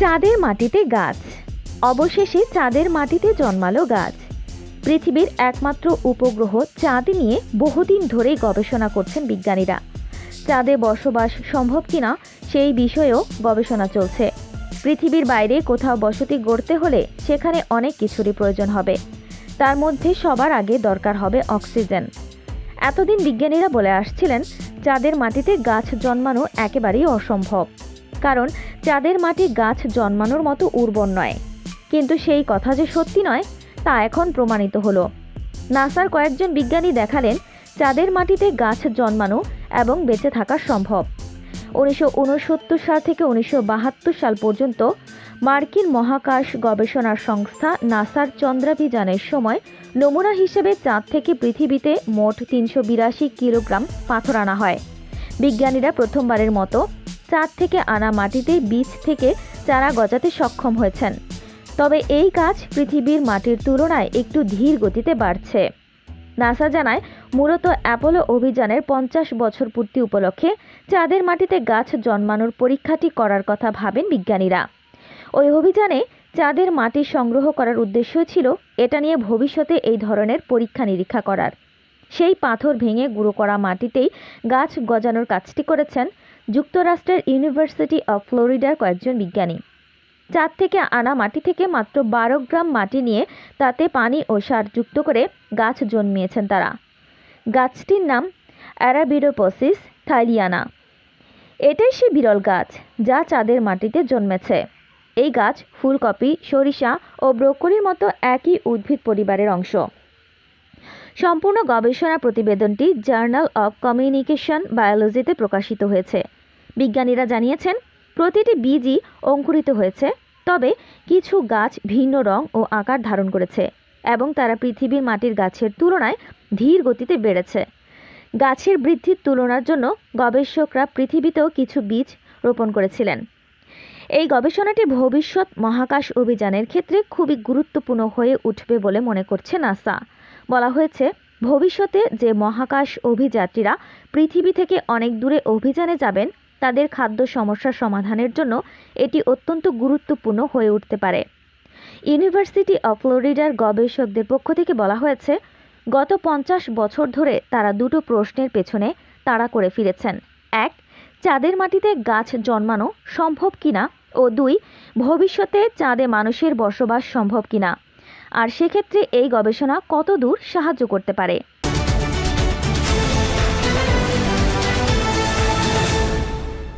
চাঁদের মাটিতে গাছ। অবশেষে চাঁদের মাটিতে জন্মালো গাছ। পৃথিবীর একমাত্র উপগ্রহ চাঁদ নিয়ে বহুদিন ধরেই গবেষণা করছেন বিজ্ঞানীরা। চাঁদে বসবাস সম্ভব কিনা সেই বিষয়েও গবেষণা চলছে। পৃথিবীর বাইরে কোথাও বসতি গড়তে হলে সেখানে অনেক কিছুরই প্রয়োজন হবে। তার মধ্যে সবার আগে দরকার হবে অক্সিজেন। এতদিন বিজ্ঞানীরা বলে আসছিলেন, চাঁদের মাটিতে গাছ জন্মানো একেবারেই অসম্ভব। কারণ চাঁদের মাটি গাছ জন্মানোর মতো উর্বর নয়। কিন্তু সেই কথা যে সত্যি নয়, তা এখন প্রমাণিত হলো। নাসার কয়েকজন বিজ্ঞানী দেখালেন, চাঁদের মাটিতে গাছ জন্মানো এবং বেঁচে থাকা সম্ভব। উনিশশো উনসত্তর সাল থেকে উনিশশো বাহাত্তর সাল পর্যন্ত মার্কিন মহাকাশ গবেষণা সংস্থা নাসার চন্দ্রাভিযানের সময় নমুনা হিসেবে চাঁদ থেকে পৃথিবীতে মোট তিনশো বিরাশি কিলোগ্রাম পাথর আনা হয়। বিজ্ঞানীরা প্রথমবারের মতো চাঁদ থেকে আনা মাটিতে বীজ থেকে চারা গজাতে সক্ষম হয়েছেন। তবে এই কাজ পৃথিবীর মাটির তুলনায় একটু ধীর গতিতে বাড়ছে। নাসা জানায়, মূলত অ্যাপোলো অভিযানের পঞ্চাশ বছর পূর্তি উপলক্ষে চাঁদের মাটিতে গাছ জন্মানোর পরীক্ষাটি করার কথা ভাবেন বিজ্ঞানীরা। ওই অভিযানে চাঁদের মাটি সংগ্রহ করার উদ্দেশ্য ছিল এটা নিয়ে ভবিষ্যতে এই ধরনের পরীক্ষা নিরীক্ষা করার। সেই পাথর ভেঙে গুঁড়ো করা মাটিতেই গাছ গজানোর কাজটি করেছেন যুক্তরাষ্ট্রের ইউনিভার্সিটি অফ ফ্লোরিডার কয়েকজন বিজ্ঞানী। চাঁদ থেকে আনা মাটি থেকে মাত্র বারো গ্রাম মাটি নিয়ে তাতে পানি ও সার যুক্ত করে গাছ জন্মিয়েছেন তারা। গাছটির নাম অ্যারাবিডোপসিস থাইলিয়ানা এটাই সে বিরল গাছ যা চাঁদের মাটিতে জন্মেছে। এই গাছ ফুলকপি, সরিষা ও ব্রোকলির মতো একই উদ্ভিদ পরিবারের অংশ। সম্পূর্ণ গবেষণা প্রতিবেদনটি জার্নাল অব কমিউনিকেশন বায়োলজিতে প্রকাশিত হয়েছে। বিজ্ঞানীরা জানিয়েছেন, প্রতিটি বীজই অঙ্কুরিত হয়েছে, তবে কিছু গাছ ভিন্ন রং ও আকার ধারণ করেছে এবং তারা পৃথিবীর মাটির গাছের তুলনায় ধীর গতিতে বেড়েছে। গাছের বৃদ্ধির তুলনার জন্য গবেষকরা পৃথিবীতেও কিছু বীজ রোপণ করেছিলেন। এই গবেষণাটি ভবিষ্যৎ মহাকাশ অভিযানের ক্ষেত্রে খুবই গুরুত্বপূর্ণ হয়ে উঠবে বলে মনে করছে নাসা। বলা হয়েছে, ভবিষ্যতে যে মহাকাশ অভিযাত্রীরা পৃথিবী থেকে অনেক দূরে অভিযানে যাবেন, তাদের খাদ্য সমস্যার সমাধানের জন্য এটি অত্যন্ত গুরুত্বপূর্ণ হয়ে উঠতে পারে। ইউনিভার্সিটি অফ ফ্লোরিডার গবেষকদের পক্ষ থেকে বলা হয়েছে, গত পঞ্চাশ বছর ধরে তারা দুটো প্রশ্নের পেছনে তাড়া করে ফিরেছেন। এক, চাঁদের মাটিতে গাছ জন্মানো সম্ভব কিনা? ও দুই, ভবিষ্যতে চাঁদে মানুষের বসবাস সম্ভব কিনা? আর সেক্ষেত্রে এই গবেষণা কত দূর সাহায্য করতে পারে?